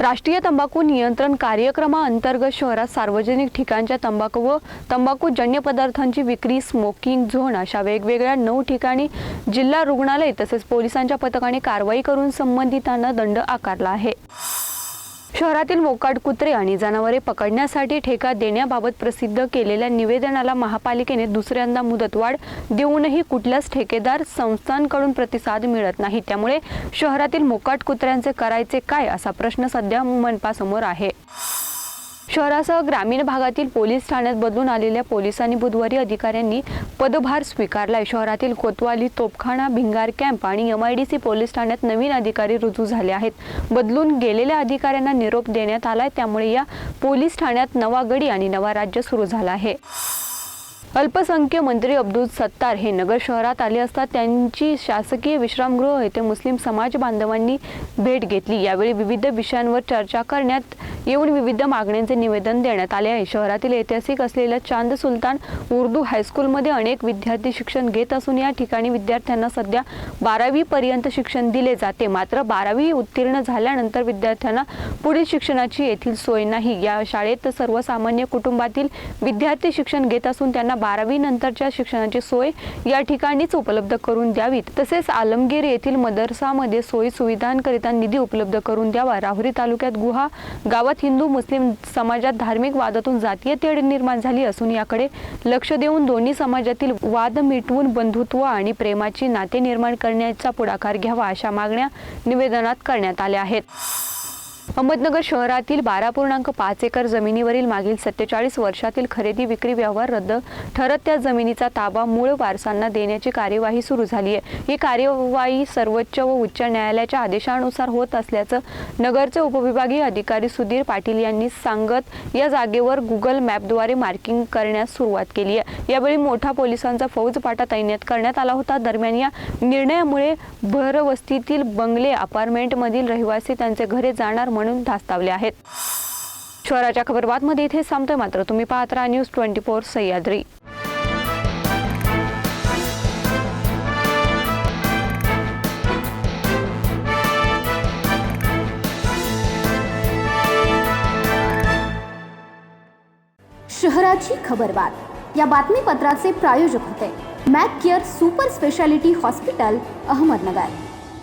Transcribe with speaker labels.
Speaker 1: राष्ट्रीय तंबाखू नियंत्रण कार्यक्रमाअंतर्गत शहरात सार्वजनिक ठिकाणच्या तंबाखू व तंबाखूजन्य पदार्थांची विक्री स्मोकिंग झोन अशा वेगवेगळ्या नऊ ठिकाणी जिल्हा रुग्णालय तसेच पोलिसांच्या पथकाने कारवाई करून संबंधितांना दंड आकारला आहे. शहरातील मोकाट कुत्रे आणि जनावरे पकडण्यासाठी ठेका देण्याबाबत प्रसिद्ध केलेल्या निवेदनाला महापालिकेने दुसऱ्यांदा मुदतवाढ देऊनही कुठल्याच ठेकेदार संस्थांकडून प्रतिसाद मिळत नाही. त्यामुळे शहरातील मोकाट कुत्र्यांचे करायचे काय असा प्रश्न सध्या मनपासमोर आहे. शहरासह ग्रामीण भागातील पोलीस ठाण्यात बदलून आलेल्या पोलिसांनी बुधवारी अधिकाऱ्यांनी पदभार स्वीकारलाय. शहरातील कोतवाली तोपखाना भिंगार कॅम्प आणि M I D C police ठाण्यात नवीन अधिकारी रुजू झाले आहेत. बदलून गेलेल्या अधिकाऱ्यांना निरोप देण्यात आलाय. त्यामुळे या पोलीस ठाण्यात नवा गडी आणि नवा राज्य सुरू झाला आहे. अल्पसंख्य मंत्री अब्दुल सत्तार हे नगर शहरात आले असता त्यांची शासकीय विश्रामगृह येथे मुस्लिम समाज बांधवांनी भेट घेतली. यावेळी विविध विषयांवर चर्चा करण्यात येऊन विविध मागण्यांचे निवेदन देण्यात आले आहे. शहरातील ऐतिहासिक असलेल्या चांद सुलतान उर्दू हायस्कूलमध्ये अनेक विद्यार्थी शिक्षण घेत असून या ठिकाणी विद्यार्थ्यांना सध्या बारावी पर्यंत शिक्षण दिले जाते. मात्र बारावी उत्तीर्ण झाल्यानंतर विद्यार्थ्यांना पुढील शिक्षणाची येथील सोय नाही. या शाळेत सर्वसामान्य कुटुंबातील विद्यार्थी शिक्षण घेत असून त्यांना बारावी नंतरच्या शिक्षणाची सोय या ठिकाणीच उपलब्ध करून द्यावीत. तसेच आलमगीर येथील मदरसामध्ये सोयी सुविधांकरिता निधी उपलब्ध करून द्यावा. राहुरी तालुक्यात गुहा गावात हिंदू मुस्लिम समाजात धार्मिक वादातून जातीय तेढ निर्माण झाली असून याकडे लक्ष देऊन दोन्ही समाजातील वाद मिटवून बंधुत्व आणि प्रेमाची नाते निर्माण करण्याचा पुढाकार घ्यावा अशा मागण्या निवेदनात करण्यात आल्या आहेत. अहमदनगर शहरातील बारा पूर्णांक पाच एकर जमिनीवरील मागील सत्तेचाळीस वर्षातील खरेदी विक्री व्यवहार रद्द ठरत त्या जमिनीचा ताबा मूळ वारसांना देण्याची कार्यवाही सुरू झाली आहे. ही कार्यवाही सर्वोच्च व उच्च न्यायालयाच्या आदेशानुसार होत असल्याचं नगरचे उपविभागीय अधिकारी सुधीर पाटील यांनी सांगत या जागेवर गुगल मॅपद्वारे मार्किंग करण्यास सुरुवात केली आहे. यावेळी मोठा पोलिसांचा फौजपाटा तैनात करण्यात आला होता. दरम्यान या निर्णयामुळे भरवस्तीतील बंगले अपार्टमेंटमधील रहिवासी त्यांचे घरे जाणार म्हणून धास्तावले आहेत. शहराच्या खबरबातमध्ये इथे संपतोय मात्र तुम्ही पाहत राहा न्यूज ट्वेंटी फोर सह्याद्री.
Speaker 2: शहराची खबरबात या बातमीपत्राचे प्रायोजक होते. Mac Care super speciality hospital Ahmednagar.